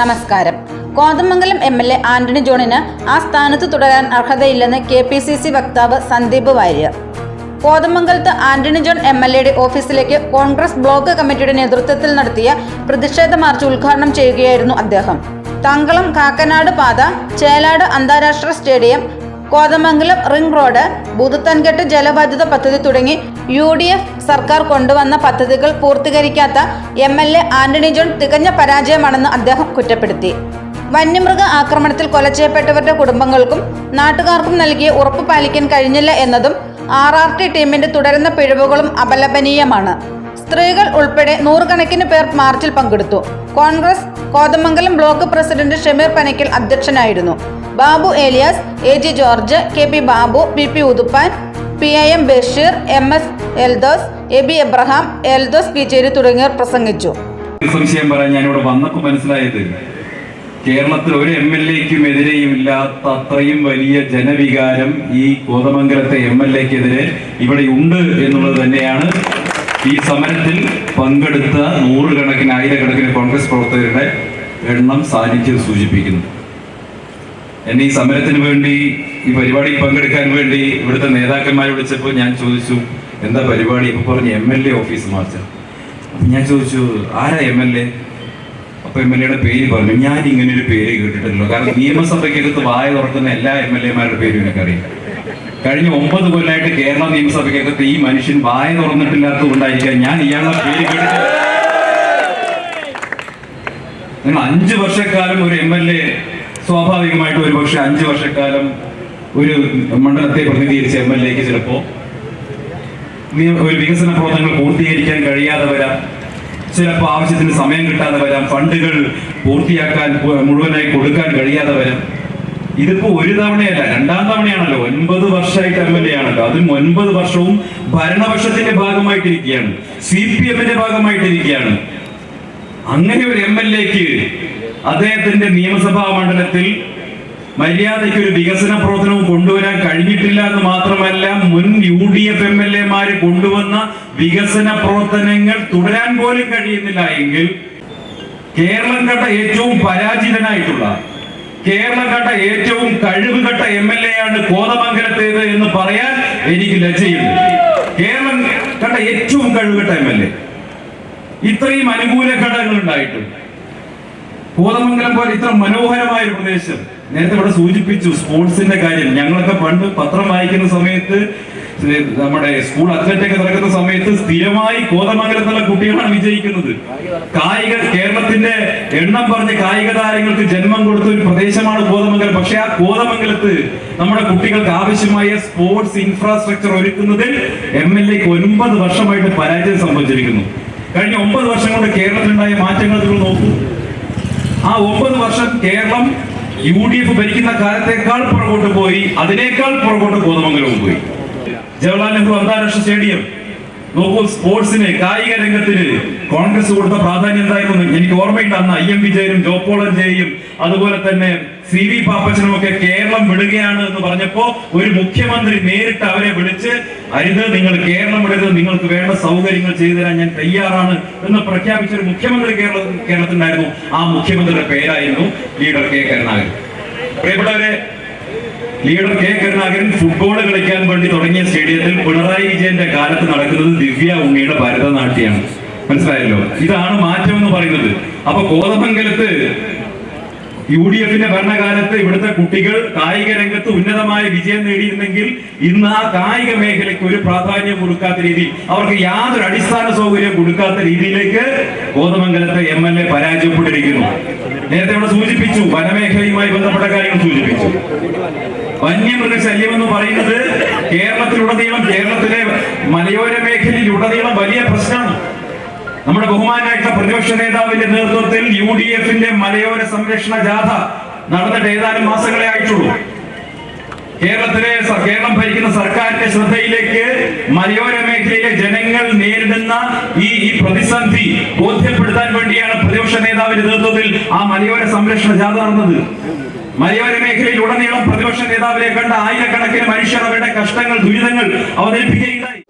നമസ്കാരം. Kothamangalam M L A Antony ജോണിന് ആ സ്ഥാനത്ത് തുടരാൻ അർഹതയില്ലെന്ന് കെ പി സി സി വക്താവ് സന്ദീപ് വാര്യർ. കോതമംഗലത്ത് ആന്റണി ജോൺ എം എൽ എയുടെ ഓഫീസിലേക്ക് കോൺഗ്രസ് ബ്ലോക്ക് കമ്മിറ്റിയുടെ നേതൃത്വത്തിൽ നടത്തിയ പ്രതിഷേധ മാർച്ച് ഉദ്ഘാടനം ചെയ്യുകയായിരുന്നു അദ്ദേഹം. തങ്കളം കാക്കനാട് പാത ചേലാട് അന്താരാഷ്ട്ര stadium Kothamangalam ring road Bhoothathankettu ജലവൈദ്യുത പദ്ധതി തുടങ്ങി യു ഡി എഫ് സർക്കാർ കൊണ്ടുവന്ന പദ്ധതികൾ പൂർത്തീകരിക്കാത്ത M L A Antony John തികഞ്ഞ പരാജയമാണെന്ന് അദ്ദേഹം കുറ്റപ്പെടുത്തി. വന്യമൃഗ ആക്രമണത്തിൽ കൊല ചെയ്യപ്പെട്ടവരുടെ കുടുംബങ്ങൾക്കും നാട്ടുകാർക്കും നൽകിയ ഉറപ്പ് പാലിക്കാൻ കഴിഞ്ഞില്ല എന്നതും ആർ ആർ ടി ടീമിന്റെ തുടരുന്ന പിഴവുകളും അപലപനീയമാണ്. സ്ത്രീകൾ ഉൾപ്പെടെ നൂറുകണക്കിന് പേർ മാർച്ചിൽ പങ്കെടുത്തു. കോൺഗ്രസ് കോതമംഗലം ബ്ലോക്ക് പ്രസിഡന്റ് ഷമീർ പനക്കൽ അധ്യക്ഷനായിരുന്നു. Babu Elias A G George K P Babu P P Uthuppan P I M Basheer M S Eldhose A B Abraham Eldhose Keecheri തുടങ്ങിയവർ പ്രസംഗിച്ചു. സംശയം പറയാൻ ഞാനിവിടെ വന്നപ്പോൾ മനസ്സിലായത് കേരളത്തിൽ ഒരു എം എൽ എക്കും എതിരെയും ഇല്ലാത്ത അത്രയും വലിയ ജനവികാരം ഈ കോതമംഗലത്തെ എം എൽ എക്കെതിരെ ഇവിടെ ഉണ്ട് എന്നുള്ളത് തന്നെയാണ്. ഈ സമരത്തിൽ പങ്കെടുത്ത നൂറുകണക്കിന് ആയിരക്കണക്കിന് കോൺഗ്രസ് പ്രവർത്തകരുടെ എണ്ണം സാന്നിധ്യം സൂചിപ്പിക്കുന്നു. എന്നെ ഈ സമരത്തിന് വേണ്ടി ഈ പരിപാടിയിൽ പങ്കെടുക്കാൻ വേണ്ടി ഇവിടുത്തെ നേതാക്കന്മാരെ വിളിച്ചപ്പോൾ ഞാൻ ചോദിച്ചു എന്താ പരിപാടി? ഇപ്പൊ പറഞ്ഞു M L A office march. ഞാൻ ചോദിച്ചു ആരാ എം എൽ എ? അപ്പൊ എം എൽ എയുടെ പേര് പറഞ്ഞു. ഞാൻ ഇങ്ങനെ ഒരു പേര് കേട്ടിട്ടില്ലല്ലോ. കാരണം നിയമസഭയ്ക്കകത്ത് വായ തുറക്കുന്ന എല്ലാ എം എൽ എമാരുടെ പേരും എനിക്കറിയാം കഴിഞ്ഞ ഒമ്പത് കൊല്ലമായിട്ട് കേരള നിയമസഭയ്ക്കകത്ത് ഈ മനുഷ്യൻ വായ തുറന്നിട്ടില്ലാത്തത് കൊണ്ടായിരിക്കാം ഞാൻ ഇയാളുടെ പേര് കേട്ടിട്ടില്ല നിങ്ങൾ അഞ്ചു വർഷക്കാലം ഒരു എം എൽ എ സ്വാഭാവികമായിട്ട് ഒരു പക്ഷെ അഞ്ചു വർഷക്കാലം ഒരു മണ്ഡലത്തെ പ്രതിനിധീകരിച്ച എം എൽ എക്ക് ചിലപ്പോ ഒരു വികസന പ്രവർത്തനങ്ങൾ പൂർത്തീകരിക്കാൻ കഴിയാതെ വരാം. ചിലപ്പോൾ ആവശ്യത്തിന് സമയം കിട്ടാതെ വരാം. ഫണ്ടുകൾ പൂർത്തിയാക്കാൻ മുഴുവനായി കൊടുക്കാൻ കഴിയാതെ വരാം. ഇതിപ്പോ ഒരു തവണയല്ല രണ്ടാം തവണയാണല്ലോ. ഒൻപത് വർഷമായിട്ട് എം എൽ എ ആണല്ലോ. അതും ഒൻപത് വർഷവും ഭരണപക്ഷത്തിന്റെ ഭാഗമായിട്ടിരിക്കുകയാണ്. സി പി എമ്മിന്റെ ഭാഗമായിട്ടിരിക്കുകയാണ്. അങ്ങനെ ഒരു എം എൽ എക്ക് അദ്ദേഹത്തിന്റെ നിയമസഭാ മണ്ഡലത്തിൽ മര്യാദയ്ക്ക് ഒരു വികസന പ്രവർത്തനവും കൊണ്ടുവരാൻ കഴിഞ്ഞിട്ടില്ല എന്ന് മാത്രമല്ല മുൻ U D F M L എമാര് കൊണ്ടുവന്ന വികസന പ്രവർത്തനങ്ങൾ തുടരാൻ പോലും കഴിയുന്നില്ല എങ്കിൽ കേരളം കണ്ട ഏറ്റവും പരാജിതനായിട്ടുള്ള കേരളം കണ്ട ഏറ്റവും കഴിവ് കെട്ട എം എൽ എ ആണ് കോതമംഗലത്തേത് എന്ന് പറയാൻ എനിക്ക് ലജ്ജയുണ്ട്. കേരളം കണ്ട ഏറ്റവും കഴിവ് കെട്ട എം എൽ എ. ഇത്രയും അനുകൂല ഘടകങ്ങൾ ഉണ്ടായിട്ടും കോതമംഗലം പോലെ ഇത്ര മനോഹരമായ ഒരു പ്രദേശം. നേരത്തെ ഇവിടെ സൂചിപ്പിച്ചു സ്പോർട്സിന്റെ കാര്യം. ഞങ്ങളൊക്കെ പണ്ട് പത്രം വായിക്കുന്ന സമയത്ത് നമ്മുടെ സ്കൂൾ അത്ലറ്റൊക്കെ നടക്കുന്ന സമയത്ത് സ്ഥിരമായി കോതമംഗലത്തുള്ള കുട്ടികളാണ് വിജയിക്കുന്നത്. കായിക കേരളത്തിന്റെ എണ്ണം പറഞ്ഞ കായിക താരങ്ങൾക്ക് ജന്മം കൊടുത്ത ഒരു പ്രദേശമാണ് കോതമംഗലം. പക്ഷെ ആ കോതമംഗലത്ത് നമ്മുടെ കുട്ടികൾക്ക് ആവശ്യമായ സ്പോർട്സ് ഇൻഫ്രാസ്ട്രക്ചർ ഒരുക്കുന്നതിൽ എം എൽ എക്ക് ഒൻപത് വർഷമായിട്ട് പരാജയം സംഭവിച്ചിരിക്കുന്നു. കഴിഞ്ഞ ഒമ്പത് വർഷം കൊണ്ട് കേരളത്തിലുണ്ടായ മാറ്റങ്ങൾ നിങ്ങൾ നോക്കൂ. ആ ഒമ്പത് വർഷം കേരളം യു ഡി എഫ് ഭരിക്കുന്ന കാലത്തേക്കാൾ പുറകോട്ട് പോയി അതിനേക്കാൾ പുറകോട്ട് കോതമംഗലവും പോയി. ജവഹർലാൽ നെഹ്റു അന്താരാഷ്ട്ര സ്റ്റേഡിയം. നോക്കൂ സ്പോർട്സിന് കായിക രംഗത്തിന് കോൺഗ്രസ് കൊടുത്ത പ്രാധാന്യം എന്തായിരുന്നു? എനിക്ക് ഓർമ്മയുണ്ട് അന്ന് ഐ എം വിജയനും ജോപ്പോളഞ്ചേയും അതുപോലെ തന്നെ സി വി പാപ്പച്ചനും ഒക്കെ കേരളം വിടുകയാണ് എന്ന് പറഞ്ഞപ്പോ ഒരു മുഖ്യമന്ത്രി നേരിട്ട് അവരെ വിളിച്ച് അരുത് നിങ്ങൾ കേരളം വിടരുത് നിങ്ങൾക്ക് വേണ്ട സൗകര്യങ്ങൾ ചെയ്തു തരാൻ ഞാൻ തയ്യാറാണ് എന്ന് പ്രഖ്യാപിച്ച ഒരു മുഖ്യമന്ത്രി കേരള കേരളത്തിലുണ്ടായിരുന്നു. ആ മുഖ്യമന്ത്രിയുടെ പേരായിരുന്നു ലീഡർ കെ കരുണാകരൻ. പ്രിയപ്പെട്ടവരെ ലീഡർ കെ കരുണാകരൻ ഫുട്ബോൾ കളിക്കാൻ വേണ്ടി തുടങ്ങിയ സ്റ്റേഡിയത്തിൽ പിണറായി വിജയന്റെ കാലത്ത് നടക്കുന്നത് ദിവ്യ ഉണ്ണിയുടെ ഭരതനാട്യമാണ്. മനസ്സിലായല്ലോ? ഇതാണ് മാറ്റം എന്ന് പറയുന്നത്. അപ്പൊ കോതമംഗലത്ത് യു ഡി എഫിന്റെ ഭരണകാലത്ത് ഇവിടുത്തെ കുട്ടികൾ കായിക രംഗത്ത് ഉന്നതമായ വിജയം നേടിയിരുന്നെങ്കിൽ ഇന്ന് ആ കായിക മേഖലയ്ക്ക് ഒരു പ്രാധാന്യം കൊടുക്കാത്ത രീതി അവർക്ക് യാതൊരു അടിസ്ഥാന സൗകര്യം കൊടുക്കാത്ത രീതിയിലേക്ക് കോതമംഗലത്തെ എം എൽ എ പരാജയപ്പെട്ടിരിക്കുന്നു. നേരത്തെ ഇവിടെ സൂചിപ്പിച്ചു വനമേഖലയുമായി ബന്ധപ്പെട്ട കാര്യങ്ങൾ സൂചിപ്പിച്ചു. വന്യമൃഗ ശല്യം എന്ന് പറയുന്നത് കേരളത്തിലുടനീളം കേരളത്തിലെ മലയോര മേഖലയിലുടനീളം വലിയ പ്രശ്നമാണ്. നമ്മുടെ ബഹുമാനായിട്ടുള്ള പ്രതിപക്ഷ നേതാവിന്റെ നേതൃത്വത്തിൽ യു ഡി എഫിന്റെ മലയോര സംരക്ഷണ ജാഥ നടന്നിട്ട് ഏതാനും മാസങ്ങളെ ആയിട്ടുള്ളൂ. കേരളത്തിലെ കേരളം ഭരിക്കുന്ന സർക്കാരിന്റെ ശ്രദ്ധയിലേക്ക് മലയോര മേഖലയിലെ ജനങ്ങൾ നേരിടുന്ന ഈ ഈ പ്രതിസന്ധി ബോധ്യപ്പെടുത്താൻ വേണ്ടിയാണ് പ്രതിപക്ഷ നേതാവിന്റെ നേതൃത്വത്തിൽ ആ മലയോര സംരക്ഷണ ജാഥ നടന്നത്. മലയോര മേഖലയിൽ ഉടനീളം പ്രതിപക്ഷ നേതാവിനെ കണ്ട ആയിരക്കണക്കിന് മനുഷ്യർ അവരുടെ കഷ്ടങ്ങൾ ദുരിതങ്ങൾ അവതരിപ്പിക്കുകയുണ്ടായി.